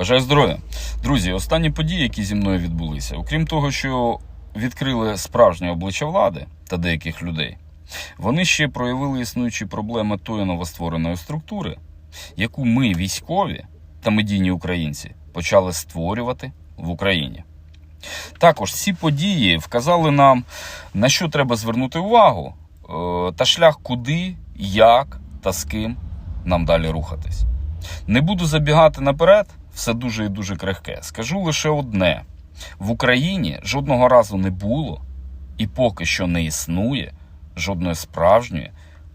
Бажаю здоров'я. Друзі, останні події, які зі мною відбулися, окрім того, що відкрили справжнє обличчя влади та деяких людей, вони ще проявили існуючі проблеми тої новоствореної структури, яку ми, військові та медійні українці, почали створювати в Україні. Також ці події вказали нам, на що треба звернути увагу, е, та шлях куди, як та з ким нам далі рухатись. Не буду забігати наперед, все дуже і дуже крихке. Скажу лише одне: в Україні жодного разу не було і поки що не існує жодної справжньої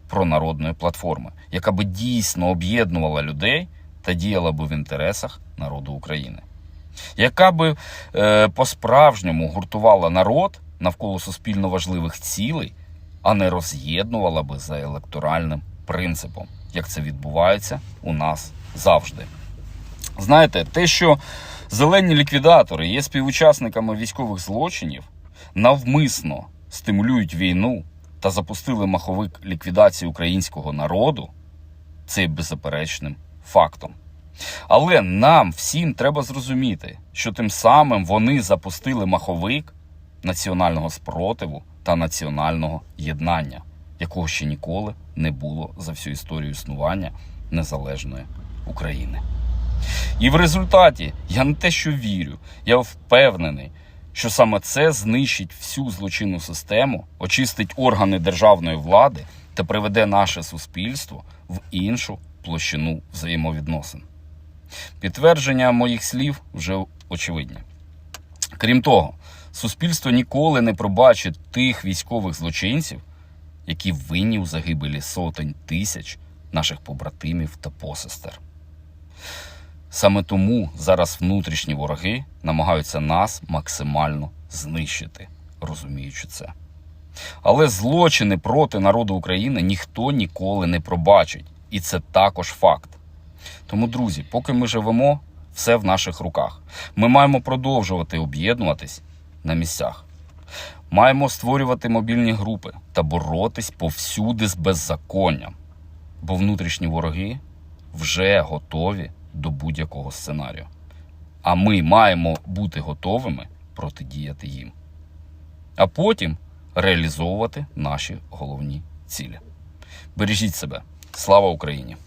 пронародної платформи, яка би дійсно об'єднувала людей та діяла би в інтересах народу України. Яка би е, по-справжньому гуртувала народ навколо суспільно важливих цілей, а не роз'єднувала би за електоральним принципом, як це відбувається у нас завжди. Знаєте, те, що зелені ліквідатори є співучасниками військових злочинів, навмисно стимулюють війну та запустили маховик ліквідації українського народу, це є беззаперечним фактом. Але нам всім треба зрозуміти, що тим самим вони запустили маховик національного спротиву та національного єднання, якого ще ніколи не було за всю історію існування незалежної України. І в результаті я не те, що вірю, я впевнений, що саме це знищить всю злочинну систему, очистить органи державної влади та приведе наше суспільство в іншу площину взаємовідносин. Підтвердження моїх слів вже очевидні. Крім того, суспільство ніколи не пробачить тих військових злочинців, які винні у загибелі сотень тисяч наших побратимів та посестер. Саме тому зараз внутрішні вороги намагаються нас максимально знищити, розуміючи це. Але злочини проти народу України ніхто ніколи не пробачить, і це також факт. Тому, друзі, поки ми живемо, все в наших руках. Ми маємо продовжувати об'єднуватись на місцях. Маємо створювати мобільні групи та боротись повсюди з беззаконням, бо внутрішні вороги вже готові до будь-якого сценарію. А ми маємо бути готовими протидіяти їм. А потім реалізовувати наші головні цілі. Бережіть себе. Слава Україні!